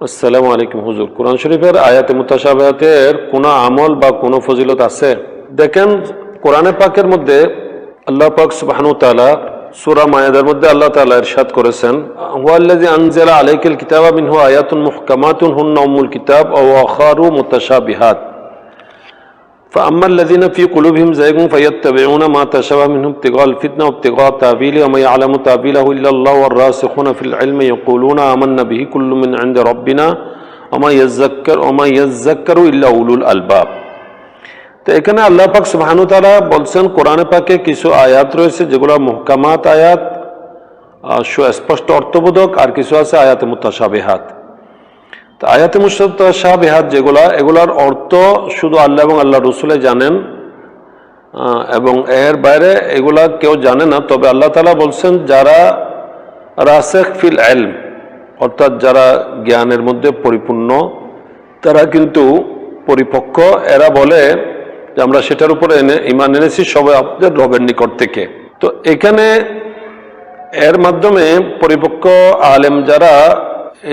আসসালামু আলাইকুম হুজুর। কোরআন শরীফের আয়াতে মুতাশাবাহাতের কোনো আমল বা কোনো ফজিলত আছে? দেখেন, কোরআনে পাকের মধ্যে আল্লাহ পাক সুবাহানু তালা সূরা মায়াদার মধ্যে আল্লাহ তাআলা ইরশাদ করেছেন, হুয়াল্লাযী আনজালা আলাইকাল কিতাবা মিনহু আয়াতুন মুহকামাতুন হুন্না উমুল কিতাব ও আখারু মুতাশাবিহাত। فأما الذين في قلوبهم زيغ فيتبعون ما تشابه منه ابتغاء الفتنة وابتغاء تأويله وما يعلم تأويله إلا الله والراسخون في العلم يقولون آمنا به كل من عند ربنا وما يذكر وما يذكر إلا أولو الألباب তো এখানে আল্লাহ পাক সুবহানু তাআলা বলছেন কোরআনে পাকে কিছু আয়াত রয়েছে যেগুলো মুহকামাত আয়াত আহ, সুস্পষ্ট অর্থবোধক আর কিছু আছে আয়াতে মুতাশাবিহাত তো আয়াতে মুস্তাবিহাত যেগুলা, এগুলার অর্থ শুধু আল্লাহ এবং আল্লাহ রসুলে জানেন এবং এর বাইরে এগুলা কেউ জানে না। তবে আল্লাহ তালা বলছেন, যারা রাসেখ ফিল এলম অর্থাৎ যারা জ্ঞানের মধ্যে পরিপূর্ণ, তারা কিন্তু পরিপক্ক। এরা বলে যে আমরা সেটার উপরে এনে, ইমান এনেছি সবাই আপনাদের রবের নিকট থেকে। তো এখানে এর মাধ্যমে পরিপক্ক আলেম যারা,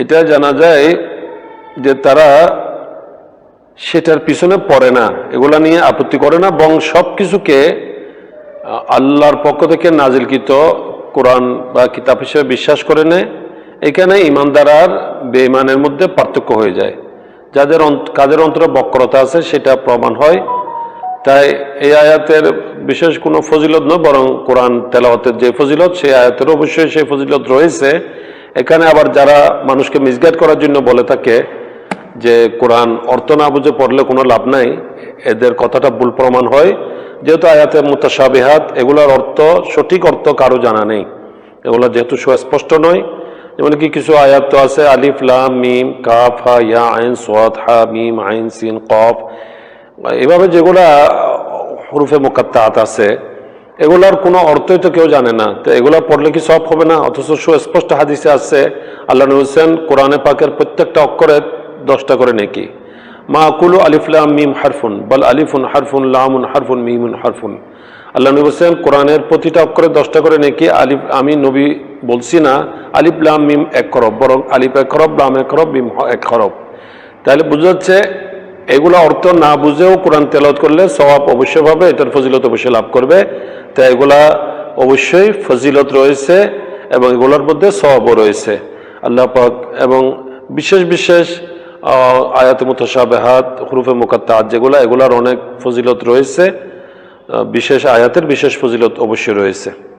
এটা জানা যায় যে তারা সেটার পিছনে পড়ে না, এগুলা নিয়ে আপত্তি করে না বং সব কিছুকে আল্লাহর পক্ষ থেকে নাজিলকৃত কোরআন বা কিতাব হিসেবে বিশ্বাস করে নেয়। এখানে ইমানদার আর বেঈমানের মধ্যে পার্থক্য হয়ে যায়। যাদের কাদের অন্তরে বক্রতা আছে সেটা প্রমাণ হয়। তাই এই আয়াতের বিশেষ কোনো ফজিলত নয়, বরং কোরআন তেলাওয়াতের যে ফজিলত, সেই আয়াতের অবশ্যই সেই ফজিলত রয়েছে। এখানে আবার যারা মানুষকে মিসগাইড করার জন্য বলে থাকে যে কোরআন অর্থ না বুঝে পড়লে কোনো লাভ নাই, এদের কথাটা ভুল প্রমাণ হয়। যেহেতু আয়াতে মুতাসাবিহাত এগুলোর অর্থ, সঠিক অর্থ কারও জানা নেই। এগুলো যেহেতু সুস্পষ্ট নয়, যেমন কি কিছু আয়াত তো আছে, আলিফ, লাম, মিম, কাফ, হা, ইয়া, আইন সোয়াদ হা, মিম, আইন, সিন, কফ। এভাবে যেগুলা হরুফে মোকাত্তাত আছে, এগুলার কোনো অর্থই তো কেউ জানে না। তো এগুলো পড়লে কি সব হবে না? অথচ সুস্পষ্ট হাদিসে আছে, আল্লাহ হোসেন কোরআনে পাকের প্রত্যেকটা অক্ষরে দশটা করে নেকি। মা কুলু আলিফলাম মিম হারফুন, বল আলিফুন হারফুন, লামুন হারফুন, মিমুন হারফুন। আল্লাহ নবী হোসেন কোরআনের প্রতিটা অক্ষরে দশটা করে নেকি, আলিফ, আমি নবী বলছি না, আলিফ লাম মিম এক খরব, বরং আলিফ এক খরব, লাম এক খরব, মিম এক খরব। তাহলে বোঝা যাচ্ছে, এগুলো অর্থ না বুঝেও কোরআন তেলাওয়াত করলে সওয়াব অবশ্যই পাবে, এটার ফজিলত অবশ্যই লাভ করবে। তাই এগুলা অবশ্যই ফজিলত রয়েছে এবং এগুলোর মধ্যে সওয়াবও রয়েছে। আল্লাহ পাক এবং বিশেষ বিশেষ আয়াতে মুতাসাবেহাত হরুফে মুকাত্তাত যেগুলো, এগুলার অনেক ফজিলত রয়েছে। বিশেষ আয়াতের বিশেষ ফজিলত অবশ্যই রয়েছে।